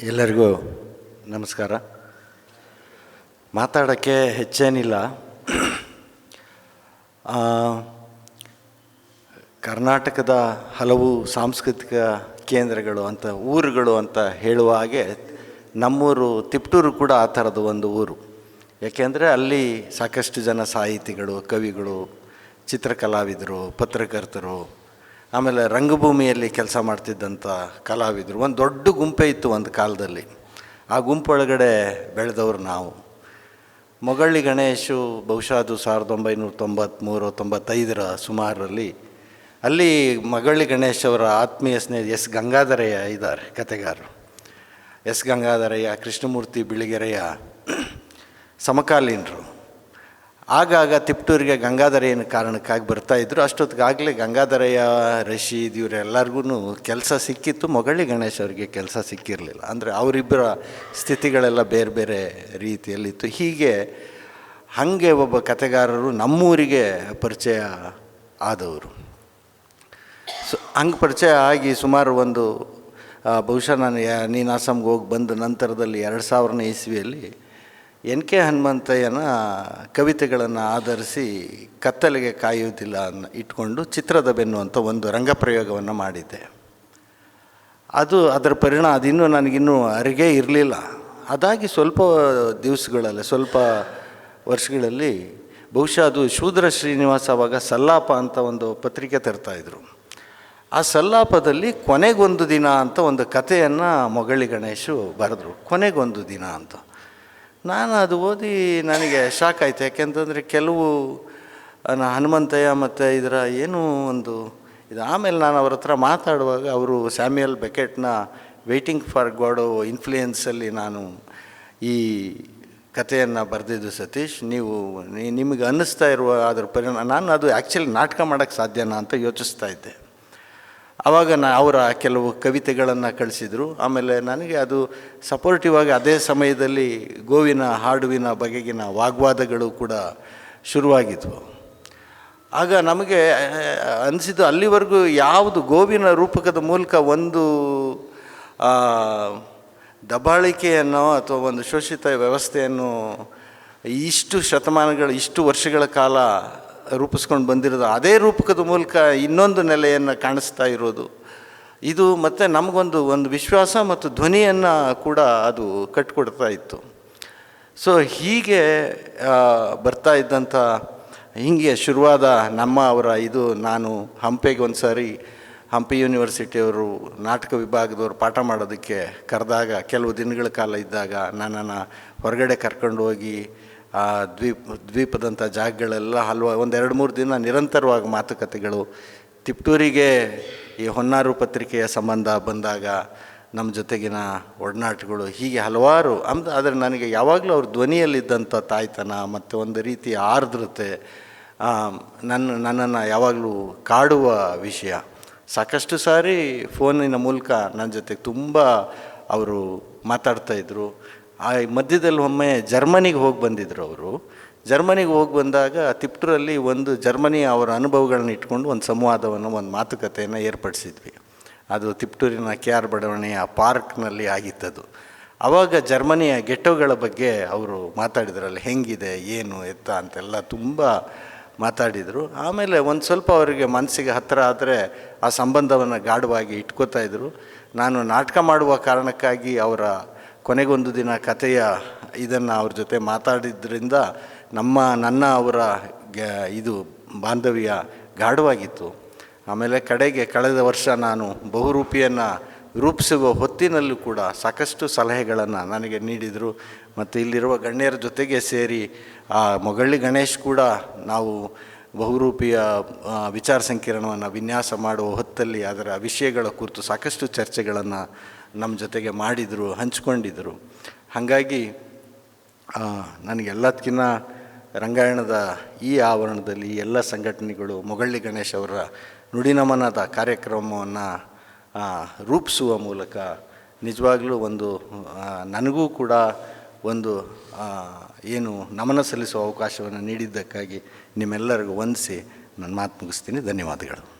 ಎಲ್ಲರಿಗೂ ನಮಸ್ಕಾರ. ಮಾತಾಡೋಕ್ಕೆ ಹೆಚ್ಚೇನಿಲ್ಲ. ಕರ್ನಾಟಕದ ಹಲವು ಸಾಂಸ್ಕೃತಿಕ ಕೇಂದ್ರಗಳು ಅಂತ, ಊರುಗಳು ಅಂತ ಹೇಳುವ ಹಾಗೆ ನಮ್ಮೂರು ತಿಪ್ಟೂರು ಕೂಡ ಆ ಥರದ ಒಂದು ಊರು. ಯಾಕೆಂದರೆ ಅಲ್ಲಿ ಸಾಕಷ್ಟು ಜನ ಸಾಹಿತಿಗಳು, ಕವಿಗಳು, ಚಿತ್ರಕಲಾವಿದರು, ಪತ್ರಕರ್ತರು ಆಮೇಲೆ ರಂಗಭೂಮಿಯಲ್ಲಿ ಕೆಲಸ ಮಾಡ್ತಿದ್ದಂಥ ಕಲಾವಿದರು. ಒಂದು ದೊಡ್ಡ ಗುಂಪೇ ಇತ್ತು ಒಂದು ಕಾಲದಲ್ಲಿ. ಆ ಗುಂಪೊಳಗಡೆ ಬೆಳೆದವರು ನಾವು. ಮೊಗಳ್ಳಿ ಗಣೇಶು ಬಹುಶಃ ಅದು ಸಾವಿರದ ಒಂಬೈನೂರ ತೊಂಬತ್ತ್ಮೂರು ತೊಂಬತ್ತೈದರ ಸುಮಾರಲ್ಲಿ ಅಲ್ಲಿ ಮಗಳ್ಳಿ ಗಣೇಶ್ ಅವರ ಆತ್ಮೀಯ ಸ್ನೇಹಿತ ಎಸ್ ಗಂಗಾಧರಯ್ಯ ಇದ್ದಾರೆ ಕತೆಗಾರರು ಎಸ್ ಗಂಗಾಧರಯ್ಯ, ಕೃಷ್ಣಮೂರ್ತಿ ಬಿಳಿಗೆರೆಯ ಸಮಕಾಲೀನರು. ಆಗಾಗ ತಿಪ್ಟೂರಿಗೆ ಗಂಗಾಧರಯ್ಯನ ಕಾರಣಕ್ಕಾಗಿ ಬರ್ತಾಯಿದ್ರು ಅಷ್ಟೊತ್ತಿಗಾಗಲೇ ಗಂಗಾಧರಯ್ಯ ರಶೀದ್ ಇವರೆಲ್ಲರಿಗೂ ಕೆಲಸ ಸಿಕ್ಕಿತ್ತು. ಮೊಗಳ್ಳಿ ಗಣೇಶ್ ಅವರಿಗೆ ಕೆಲಸ ಸಿಕ್ಕಿರಲಿಲ್ಲ. ಅಂದರೆ ಅವರಿಬ್ಬರ ಸ್ಥಿತಿಗಳೆಲ್ಲ ಬೇರೆ ಬೇರೆ ರೀತಿಯಲ್ಲಿತ್ತು. ಹೀಗೆ ಹಾಗೆ ಒಬ್ಬ ಕತೆಗಾರರು ನಮ್ಮೂರಿಗೆ ಪರಿಚಯ ಆದವರು. ಸೊ, ಹಂಗೆ ಪರಿಚಯ ಆಗಿ ಸುಮಾರು ಒಂದು ಬಹುಶಃ ನಾನು ಯಾ, ನೀನು ಅಸ್ಸಾಂಗೆ ಹೋಗಿ ಬಂದ ನಂತರದಲ್ಲಿ ಎರಡು ಸಾವಿರನೇ ಇಸ್ವಿಯಲ್ಲಿ ಎನ್ ಕೆ ಹನುಮಂತಯ್ಯನ ಕವಿತೆಗಳನ್ನು ಆಧರಿಸಿ ಕತ್ತಲೆಗೆ ಕಾಯುವುದಿಲ್ಲ ಅನ್ನ ಇಟ್ಕೊಂಡು ಚಿತ್ರದ ಬೆನ್ನು ಅಂತ ಒಂದು ರಂಗಪ್ರಯೋಗವನ್ನು ಮಾಡಿದ್ದೆ. ಅದು ಅದರ ಪರಿಣಾಮ ಅದಿನ್ನೂ ನನಗಿನ್ನೂ ಅರಿಗೇ ಇರಲಿಲ್ಲ. ಅದಾಗಿ ಸ್ವಲ್ಪ ದಿವಸಗಳಲ್ಲಿ, ಸ್ವಲ್ಪ ವರ್ಷಗಳಲ್ಲಿ ಬಹುಶಃ ಅದು ಶೂದ್ರ ಶ್ರೀನಿವಾಸ ಅವಾಗ ಸಲ್ಲಾಪ ಅಂತ ಒಂದು ಪತ್ರಿಕೆ ತರ್ತಾಯಿದ್ರು ಆ ಸಲ್ಲಾಪದಲ್ಲಿ ಕೊನೆಗೊಂದು ದಿನ ಅಂತ ಒಂದು ಕಥೆಯನ್ನು ಮೊಗಳಿ ಗಣೇಶು ಬರೆದ್ರು. ಕೊನೆಗೊಂದು ದಿನ ಅಂತ. ನಾನು ಅದು ಓದಿ ನನಗೆ ಶಾಕ್ ಆಯಿತು. ಯಾಕೆಂತಂದರೆ ಕೆಲವು ಹನುಮಂತಯ್ಯ ಮತ್ತು ಇದರ ಏನೂ ಒಂದು ಇದು ಆಮೇಲೆ ನಾನು ಅವ್ರ ಹತ್ರ ಮಾತಾಡುವಾಗ ಅವರು ಸ್ಯಾಮ್ಯಲ್ ಬೆಕೆಟ್ನ ವೆಯ್ಟಿಂಗ್ ಫಾರ್ ಗಾಡೋ ಇನ್ಫ್ಲೂಯೆನ್ಸಲ್ಲಿ ನಾನು ಈ ಕಥೆಯನ್ನು ಬರೆದಿದ್ದು ಸತೀಶ್. ನೀವು ನಿಮಗೆ ಅನ್ನಿಸ್ತಾ ಇರುವ ಅದ್ರ ಪರಿಣಾಮ, ನಾನು ಅದು ಆ್ಯಕ್ಚುಲಿ ನಾಟಕ ಮಾಡೋಕ್ಕೆ ಸಾಧ್ಯನಾ ಅಂತ ಯೋಚಿಸ್ತಾ ಇದ್ದೆ. ಆವಾಗ ನಾ ಅವರ ಕೆಲವು ಕವಿತೆಗಳನ್ನು ಕಳಿಸಿದರು. ಆಮೇಲೆ ನನಗೆ ಅದು ಸಪೋರ್ಟಿವ್ ಆಗಿ ಅದೇ ಸಮಯದಲ್ಲಿ ಗೋವಿನ ಹಾಡುವಿನ ಬಗೆಗಿನ ವಾಗ್ವಾದಗಳು ಕೂಡ ಶುರುವಾಗಿದ್ವು. ಆಗ ನಮಗೆ ಅನಿಸಿದ್ದು ಅಲ್ಲಿವರೆಗೂ ಯಾವುದು ಗೋವಿನ ರೂಪಕದ ಮೂಲಕ ಒಂದು ದಬ್ಬಾಳಿಕೆಯನ್ನು ಅಥವಾ ಒಂದು ಶೋಷಿತ ವ್ಯವಸ್ಥೆಯನ್ನು ಇಷ್ಟು ಶತಮಾನಗಳು, ಇಷ್ಟು ವರ್ಷಗಳ ಕಾಲ ರೂಪಿಸ್ಕೊಂಡು ಬಂದಿರೋದು ಅದೇ ರೂಪಕದ ಮೂಲಕ ಇನ್ನೊಂದು ನೆಲೆಯನ್ನು ಕಾಣಿಸ್ತಾ ಇರೋದು. ಇದು ಮತ್ತು ನಮಗೊಂದು ಒಂದು ವಿಶ್ವಾಸ ಮತ್ತು ಧ್ವನಿಯನ್ನು ಕೂಡ ಅದು ಕಟ್ಕೊಡ್ತಾ ಇತ್ತು. ಸೊ ಹೀಗೆ ಬರ್ತಾ ಇದ್ದಂಥ ಹೀಗೆ ಶುರುವಾದ ನಮ್ಮ ಅವರ ಇದು ನಾನು ಹಂಪೆಗೆ ಒಂದು ಸಾರಿ ಹಂಪಿ ಯೂನಿವರ್ಸಿಟಿಯವರು ನಾಟಕ ವಿಭಾಗದವರು ಪಾಠ ಮಾಡೋದಕ್ಕೆ ಕರೆದಾಗ, ಕೆಲವು ದಿನಗಳ ಕಾಲ ಇದ್ದಾಗ ನನ್ನನ್ನು ಹೊರಗಡೆ ಕರ್ಕೊಂಡು ಹೋಗಿ ಆ ದ್ವೀಪ, ದ್ವೀಪದಂಥ ಜಾಗಗಳೆಲ್ಲ ಹಲ್ವ ಒಂದು ಎರಡು ಮೂರು ದಿನ ನಿರಂತರವಾಗಿ ಮಾತುಕತೆಗಳು. ತಿಪ್ಟೂರಿಗೆ ಈ ಹೊನ್ನಾರು ಪತ್ರಿಕೆಯ ಸಂಬಂಧ ಬಂದಾಗ ನಮ್ಮ ಜೊತೆಗಿನ ಒಡನಾಟಗಳು ಹೀಗೆ ಹಲವಾರು, ಅಂದ, ಆದರೆ ನನಗೆ ಯಾವಾಗಲೂ ಅವ್ರ ಧ್ವನಿಯಲ್ಲಿದ್ದಂಥ ತಾಯ್ತನ ಮತ್ತು ಒಂದು ರೀತಿಯ ಆರ್ದ್ರತೆ ನನ್ನ, ನನ್ನನ್ನು ಯಾವಾಗಲೂ ಕಾಡುವ ವಿಷಯ. ಸಾಕಷ್ಟು ಸಾರಿ ಫೋನಿನ ಮೂಲಕ ನನ್ನ ಜೊತೆ ತುಂಬ ಅವರು ಮಾತಾಡ್ತಾಯಿದ್ರು ಆ ಮಧ್ಯದಲ್ಲಿ ಒಮ್ಮೆ ಜರ್ಮನಿಗೆ ಹೋಗಿ ಬಂದಿದ್ರು ಅವರು. ಜರ್ಮನಿಗೆ ಹೋಗಿ ಬಂದಾಗ ತಿಪ್ಟರಲ್ಲಿ ಒಂದು ಜರ್ಮನಿ ಅವರ ಅನುಭವಗಳನ್ನ ಇಟ್ಕೊಂಡು ಒಂದು ಸಂವಾದವನ್ನು, ಒಂದು ಮಾತುಕತೆಯನ್ನು ಏರ್ಪಡಿಸಿದ್ವಿ. ಅದು ತಿಪ್ಟೂರಿನ ಕೆ ಆರ್ ಬಡಾವಣೆಯ ಪಾರ್ಕ್ನಲ್ಲಿ ಆಗಿತ್ತದು. ಆವಾಗ ಜರ್ಮನಿಯ ಗೆಟ್ಟೋಗಳ ಬಗ್ಗೆ ಅವರು ಮಾತಾಡಿದ್ರಲ್ಲಿ, ಹೆಂಗಿದೆ, ಏನು, ಎತ್ತ ಅಂತೆಲ್ಲ ತುಂಬ ಮಾತಾಡಿದರು. ಆಮೇಲೆ ಒಂದು ಸ್ವಲ್ಪ ಅವರಿಗೆ ಮನಸ್ಸಿಗೆ ಹತ್ತಿರ ಆದರೆ ಆ ಸಂಬಂಧವನ್ನು ಗಾಢವಾಗಿ ಇಟ್ಕೋತಾ ಇದ್ದರು ನಾನು ನಾಟಕ ಮಾಡುವ ಕಾರಣಕ್ಕಾಗಿ ಅವರ ಕೊನೆಗೊಂದು ದಿನ ಕಥೆಯ ಇದನ್ನು ಅವ್ರ ಜೊತೆ ಮಾತಾಡಿದ್ರಿಂದ ನಮ್ಮ, ನನ್ನ, ಅವರ ಇದು ಬಾಂಧವ್ಯ ಗಾಢವಾಗಿತ್ತು. ಆಮೇಲೆ ಕಡೆಗೆ ಕಳೆದ ವರ್ಷ ನಾನು ಬಹುರೂಪಿಯನ್ನು ರೂಪಿಸುವ ಹೊತ್ತಿನಲ್ಲೂ ಕೂಡ ಸಾಕಷ್ಟು ಸಲಹೆಗಳನ್ನು ನನಗೆ ನೀಡಿದರು. ಮತ್ತು ಇಲ್ಲಿರುವ ಗಣ್ಯರ ಜೊತೆಗೆ ಸೇರಿ ಆ ಮೊಗಳ್ಳಿ ಗಣೇಶ್ ಕೂಡ ನಾವು ಬಹುರೂಪಿಯ ವಿಚಾರ ಸಂಕಿರಣವನ್ನು ವಿನ್ಯಾಸ ಮಾಡುವ ಹೊತ್ತಲ್ಲಿ ಅದರ ವಿಷಯಗಳ ಕುರಿತು ಸಾಕಷ್ಟು ಚರ್ಚೆಗಳನ್ನು ನಮ್ಮ ಜೊತೆಗೆ ಮಾಡಿದರು ಹಂಚ್ಕೊಂಡಿದ್ದರು ಹಾಗಾಗಿ ನನಗೆಲ್ಲದಕ್ಕಿಂತ ರಂಗಾಯಣದ ಈ ಆವರಣದಲ್ಲಿ ಎಲ್ಲ ಸಂಘಟನೆಗಳು, ಮೊಗಳ್ಳಿ ಗಣೇಶ್ ಅವರ ನುಡಿನಮನದ ಕಾರ್ಯಕ್ರಮವನ್ನು ರೂಪಿಸುವ ಮೂಲಕ ನಿಜವಾಗಲೂ ಒಂದು ನನಗೂ ಕೂಡ ಒಂದು ಏನು ನಮನ ಸಲ್ಲಿಸುವ ಅವಕಾಶವನ್ನು ನೀಡಿದ್ದಕ್ಕಾಗಿ ನಿಮ್ಮೆಲ್ಲರಿಗೂ ವಂದಿಸಿ ನನ್ನ ಮಾತು ಮುಗಿಸ್ತೀನಿ. ಧನ್ಯವಾದಗಳು.